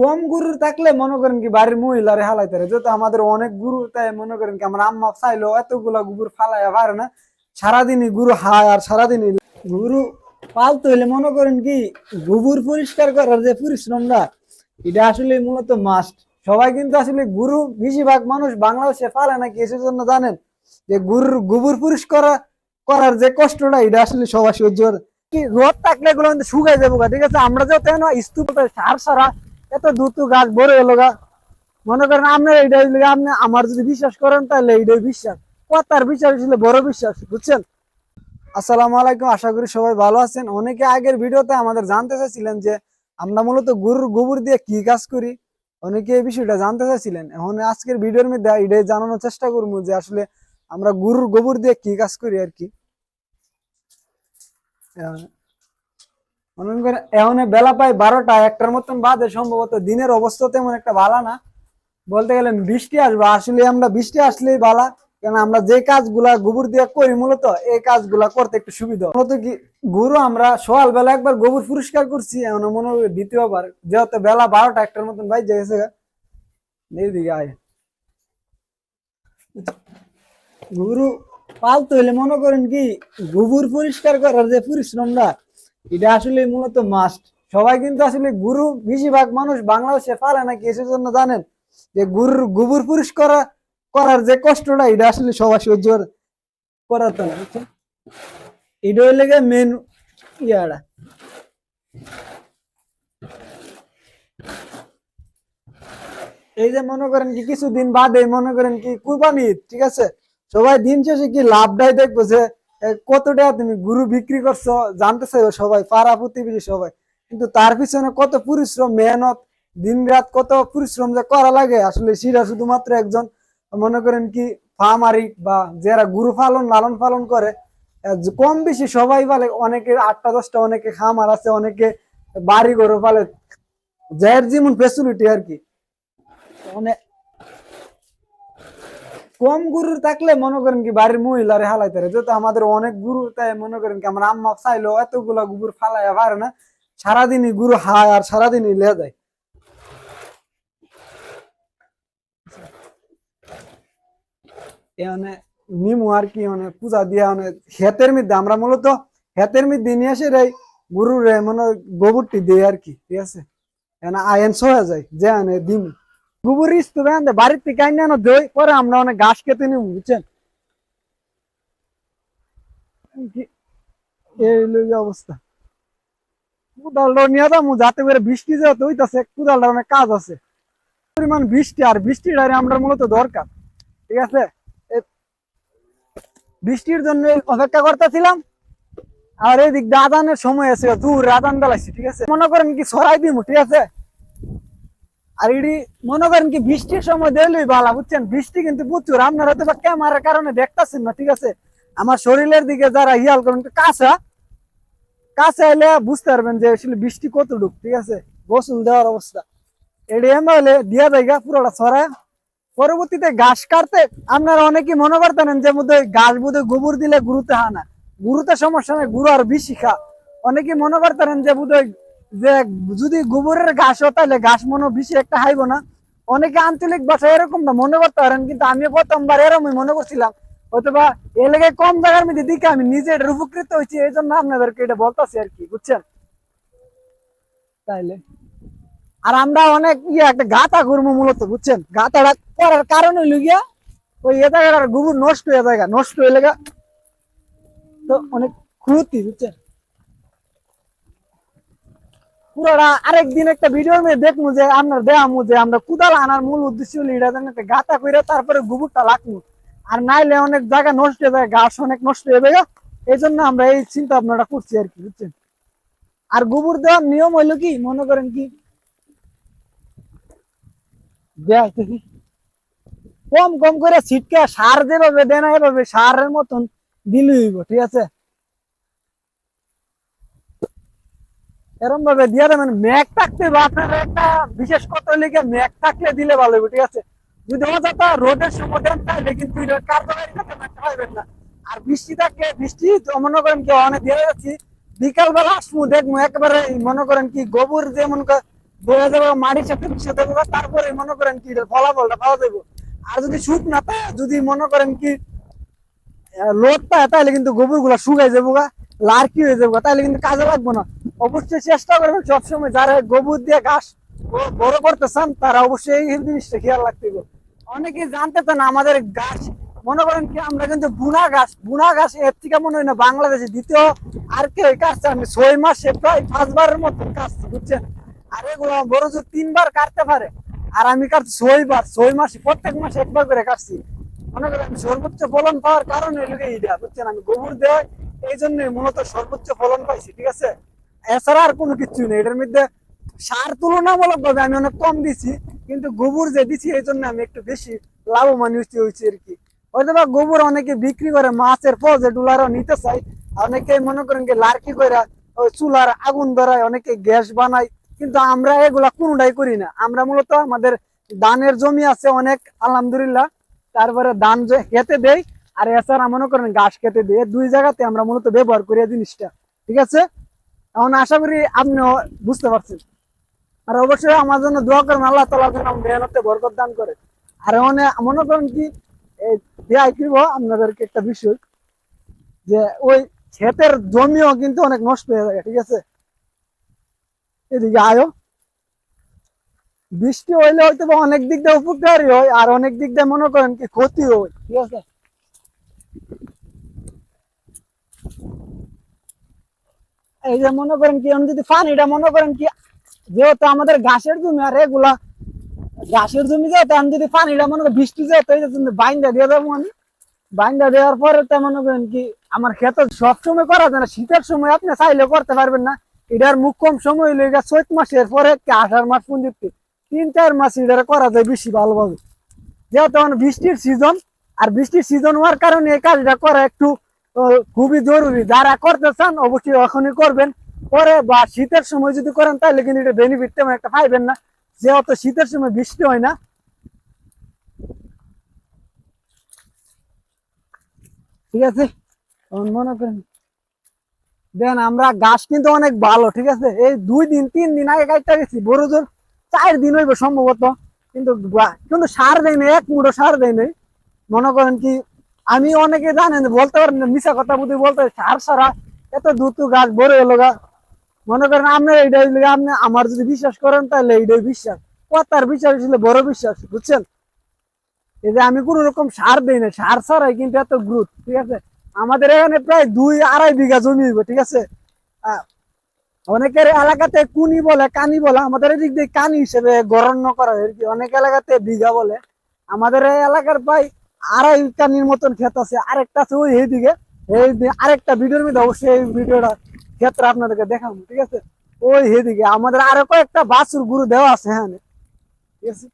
কম গুরু থাকলে মনে করেন কি বাড়ির মহিলারে হালাইতে পারে। যেহেতু আমাদের অনেক গুরু, তাই মনে করেন কি আমার আম্মা চাইলো এতগুলা গুবর ফালাইয়া পারে না। সারাদিনই গুরু হায় আর সারাদিনই গুরু পালতে হইলে মনে করেন কি গোবর পরিষ্কার করার যে পরিশ্রমটা, এটা আসলে মূলত মাস্ট সবাই কিন্তু আসলে গুরু বেশিরভাগ মানুষ বাংলাদেশে পালে না কি জন্য জানেন যে গুরুর, গোবর পরিষ্কার করার যে কষ্টটা, এটা আসলে সবাই সহ্য করে। রোদ থাকলে এগুলো কিন্তু শুকাই যাব ঠিক আছে? আমরা যে তেন স্তূপ সার সারা এত দ্রুত গাছ বড় হলো গা। মনে করেন আপনি এইটাই আপনি আমার যদি বিশ্বাস করেন, তাহলে এইটাই বিশ্বাস। কথার বিশ্বাস ছিল বড় বিশ্বাস, বুঝছেন? আসসালামু আলাইকুম, আশা করি সবাই ভালো আছেন। অনেকে আগের ভিডিওতে আমাদের জানতে চাইছিলেন যে আমরা মূলত গরুর গোবর দিয়ে কি কাজ করি। অনেকে এই বিষয়টা জানতে চাইছিলেন। এখন আজকের ভিডিওর মধ্যে এটাই জানানোর চেষ্টা করব যে আসলে আমরা গরুর গোবর দিয়ে কি কাজ করি আর কি। মনে করেন এখন বেলা প্রায় বারোটা, একটার মতন বাদে সম্ভবত দিনের অবস্থা তেমন একটা ভালো না বলতে গেলে বৃষ্টি আসবে, আসলে আমরা বৃষ্টি আসলেই ভালো কেন আমরা যে কাজগুলা গোবর দিয়ে করি মূলত, এই কাজগুলা করতে একটু সুবিধা। মূলত কি, গরু আমরা সকাল বেলা একবার গোবর পরিষ্কার করছি এখন মনে হয় দ্বিতীয়বার, যেহেতু বেলা বারোটা, একটার মতন বাইর গেছে। এইদিকে আয় গরু পালতে হইলে মনে করেন কি, গোবর পরিষ্কার করার যে পরিশ্রমটা এটা আসলে মূলত মাস্ট সবাই কিন্তু আসলে গুরু, বেশিরভাগ মানুষ বাংলাদেশে পালে না কি এসের জন্য জানেন যে গুরুর গোবর পরিষ্কার করার যে কষ্টটা, এটা আসলে সবাই সহ্য করে- করাতে না এটা হইলে মেন ইয়াটা। এই যে মনে করেন কি, কিছুদিন বাদে মনে করেন কি কুরবানি ঠিক আছে? সবাই দিন শেষে কি লাভটাই দেখব যে কত টাকা তুমি গুরু বিক্রি করছ জানতে চাইবে সবাই, পাড়া প্রতিবেশী সবাই। কিন্তু তার পিছনে কত পরিশ্রম, মেহনত দিন রাত কত পরিশ্রম যে করা লাগে। আসলে সেটা শুধুমাত্র একজন, মনে করেন কি ফার্মারি বা যারা গুরু পালন, লালন পালন করে কম বেশি সবাই পালে, অনেকে আটটা, দশটা, অনেকে খামার আছে, অনেকে বাড়ি ঘর পালে। যার যেমন ফেসিলিটি আর কি। মানে কম গুরু থাকলে মনে করেন কি বাড়ির মহিলারে হালাইতে যেহেতু আমাদের অনেক গুরু তাই মনে করেন কি আমার আম্মা চাইলো এতগুলা গুবর ফালাইয়া পারে না, সারাদিনই গুরু হায় আর সারাদিনই লে যায়। এ মানে নিমু আর কি মানে পূজা দিয়া মানে হেতের মধ্যে আমরা মূলত হেতের মধ্যে নিয়ে আসে রে গুরুর মানে গোবরটি দিয়ে আর কি, ঠিক আছে? এনা আয়ন যায়, যে আনে দিম। বাড়ির থেকে আইনে আনো, দই, পরে আমরা অনেক নিব বুঝছেন? অবস্থা। নিয়ে যাব যাতে করে বৃষ্টি যেহেতু অনেক কাজ আছে। পরিমাণ বৃষ্টি, আর বৃষ্টিটারে আমরা মূলত দরকার, ঠিক আছে? বৃষ্টির জন্য অপেক্ষা করতেছিলাম, আর এই দিক দিয়ে আদানের সময় আছে, দূর আদান বেলাইছি, ঠিক আছে? মনে করেন কি সরাই দিব ঠিক আছে? আর এটি মনে করেন কি বৃষ্টির সময় দিলেই ভালো বুঝছেন? বৃষ্টি কিন্তু প্রচুর। আপনারা বা ক্যামেরার কারণে দেখতেছেন না, ঠিক আছে? আমার শরীরের দিকে যারা হিয়াল করেন কাঁচা কাছে এলে বুঝতে পারবেন যে আসলে বৃষ্টি কতটুক, ঠিক আছে? গোসল দেওয়ার অবস্থা। এটি এমন হলে দিয়া জায়গা পুরোটা ছড়ায়। পরবর্তীতে ঘাস কাটতে আপনারা অনেকেই মনে করতেন যে মধ্যে ঘাস বোধহয় গোবর দিলে গুরুতে হয় না। গুরুতে সমস্যা নেই গুরু আর বেশি খা। অনেকে মনে করতেন যে বোধহয় যে যদি গোবরের ঘাস হয়, তাহলে ঘাস মনে বেশি একটা হাইব না। অনেকে আঞ্চলিক ভাষায় এরকম না, মনে করতে পারেন, কিন্তু আমি প্রথমবার এরকমই মনে করছিলাম। অথবা এলাকে কম জায়গার মধ্যে দিকে আমি নিজে উপকৃত হয়েছি, এই জন্য আপনাদেরকে এটা বলতেছি আর কি, বুঝছেন? তাইলে। আর আমরা অনেক ইয়ে একটা গাতা করব মূলত, বুঝছেন? গাতাটা করার কারণ হইল গিয়া ওই এ জায়গাটার গোবর নষ্ট হয়ে জায়গা নষ্ট হয়ে লেগা তো অনেক ক্ষতি, বুঝছেন? পুরোটা আরেকদিন একটা যে যে আমরা কুদাল আনার মূল উদ্দেশ্য হলো এটা যেন একটা করে তারপরে আর নাইলে অনেক জায়গা নষ্ট হয়ে যায়, গাছ অনেক নষ্ট হয়ে যায়। এই জন্য আমরা এই চিন্তা ভাবনাটা করছি আর কি, বুঝছেন? আর গোবর দেওয়ার নিয়ম হইল কি, মনে করেন কি? কম কম করে ছিটকে সার যেভাবে দেয় না এভাবে সারের মতন দিলে হইব, ঠিক আছে? এরকম ভাবে দিয়ে দেবেন ম্যাক থাকতে বা আপনার একটা, বিশেষ কত লিখে ম্যাক থাকলে দিলে ভালো হবে ঠিক আছে? যদি অযথা রোদের সময় দেন তাহলে কিন্তু আর বৃষ্টি থাকলে বৃষ্টি মনে করেন কি, অনেক দিয়ে যাচ্ছি। বিকাল বেলা আসব, দেখব একবারে, মনে করেন কি, গোবর যে মনে বয়ে যাবে, মাটির সাথে মিশে দেবো তারপরে মনে করেন কি ফলাফলটা পাওয়া আর যদি শুক না যদি মনে করেন কি লোড তাহলে কিন্তু গোবরগুলা শুকাই যাব গা। লার্কি হয়ে যাব? তাহলে কিন্তু কাজে লাগবো না। অবশ্যই চেষ্টা করবেন, সবসময় যারা গোবর দিয়ে ঘাস বড় করতে চান তারা অবশ্যই এই জিনিসটা খেয়াল রাখতে হবে। অনেকে জানতে চান আমাদের গাছ মনে করেন কি, আমরা কিন্তু বুনা গাছ বুনা গাছ এর থেকে মনে হয় না বাংলাদেশে দ্বিতীয় আর কেউ কাটছে আমি ছয় মাসে প্রায় পাঁচবারের মতো কাটছি বুঝছেন? আর এগুলো বড় জোর তিনবার কাটতে পারে, আর আমি কাটছি ছয় বার ছয় মাসে, প্রত্যেক মাসে একবার করে কাটছি। মনে করেন আমি সর্বোচ্চ ফলন পাওয়ার কারণ এইটা, বুঝছেন? আমি গোবর দেওয়াই এই জন্য মূলত সর্বোচ্চ ফলন পাইছি, ঠিক আছে? এছাড়া আর কোনো কিছু নেই। এটার মধ্যে সার তুলনামূলক ভাবে আমি অনেক কম দিছি, কিন্তু গোবর যে দিছি এই জন্য আমি একটু বেশি লাভবান হয়েছি আর কি। হয়তো বা গোবর অনেকে বিক্রি করে, মাছের প্রজেক্ট গুলারও নিতে চাই অনেকে মনে করেন যে লার্কি করে চুলার আগুন ধরায় অনেকে গ্যাস বানায়, কিন্তু আমরা এগুলা কোনোটাই করি না। আমরা মূলত আমাদের ধানের জমি আছে অনেক, আলহামদুলিল্লাহ। তারপরে যে- খেতে দেই আর এছাড়া মনে করেন খেতে দেই এই দুই জায়গাতে আমরা মূলত ব্যবহার করি জিনিসটা, ঠিক আছে? এখন আশা করি আপনিও বুঝতে পারছেন। আর অবশ্যই আমার জন্য দোয়া করেন আল্লাহ তালা যেন মেহনতে বরকত দান করে। আর মানে মনে করেন কি দেয়াই দিব আপনাদেরকে একটা বিষয়, যে ওই ক্ষেতের জমিও কিন্তু অনেক নষ্ট হয়ে যায় ঠিক আছে? এদিকে আয়ো। বৃষ্টি হইলে হয়তো অনেক দিক দিয়ে উপকারী হয়, আর অনেক দিক দিয়ে মনে করেন কি ক্ষতি হয়, ঠিক আছে? এই যে মনে করেন কি, আমি যদি মনে করেন কি, যেহেতু আমাদের ঘাসের জমি আর এগুলা, ঘাসের জমি আমি যদি মনে করেন বৃষ্টি এই যে বাইন্দা দিয়ে দেবো আমি। বাইন্দা দেওয়ার পরে তো মনে করেন কি, আমার সবসময় করা যায় না, শীতের সময় আপনি চাইলে করতে পারবেন না। এটার মুখ্যম সময় হইলে এটা চৈত মাসের পরে আষাঢ় মাস পর্যন্ত তিন, চার মাস এটা করা যায় বেশি ভালোভাবে। যেহেতু এখন বৃষ্টির সিজন আর বৃষ্টির সিজন হওয়ার কারণে এই কাজটা করা একটু খুবই জরুরি। যারা করতে চান, অবশ্যই এখনই করবেন। পরে বা শীতের সময় যদি করেন, তাহলে কিন্তু এটা বেনিফিট তেমন একটা পাইবেন না। যেহেতু শীতের সময় বৃষ্টি হয় না। ঠিক আছে? মনে করেন, দেন আমরা গাছ কিন্তু অনেক ভালো, ঠিক আছে? এই দুই দিন, তিন দিন আগে কাটতে গেছি। বড় জোর চার দিন হইব সম্ভবত। কিন্তু কিন্তু সার দেয় এক মুঠো সার দেয় নাই। মনে করেন কি, আমি অনেকে জানেন, বলতে পারেন মিশা কথা বুঝি বলতে সার সারা এত দ্রুত গাছ বড় হলো গা। মনে করেন, আপনি এইটাই আপনি আমার যদি বিশ্বাস করেন, তাহলে এইটাই বিশ্বাস। কথার বিশ্বাস ছিল বড় বিশ্বাস, বুঝছেন? এই যে আমি কোন রকম সার দেই না, সার ছাড়াই কিন্তু এত গ্রুথ, ঠিক আছে? আমাদের এখানে প্রায় দুই আড়াই বিঘা জমি হইব, ঠিক আছে? অনেকের এলাকাতে কুনি বলে, কানি বলে, আমাদের এদিক দিয়ে কানি হিসেবে গণন্য করা হয় অনেক এলাকাতে বিঘা বলে। আমাদের এলাকার প্রায় আড়াই কানির মতন ক্ষেত আছে। আরেকটা আছে ওই এইদিকে। আরেকটা ভিডিওর মধ্যে অবশ্যই এই ভিডিওটা, ক্ষেত্রে আপনাদেরকে দেখাবো, ঠিক আছে? ওই এইদিকে। আমাদের আরও কয়েকটা বাসুর গুরু দেওয়া আছে হ্যাঁ। ঠিক আছে?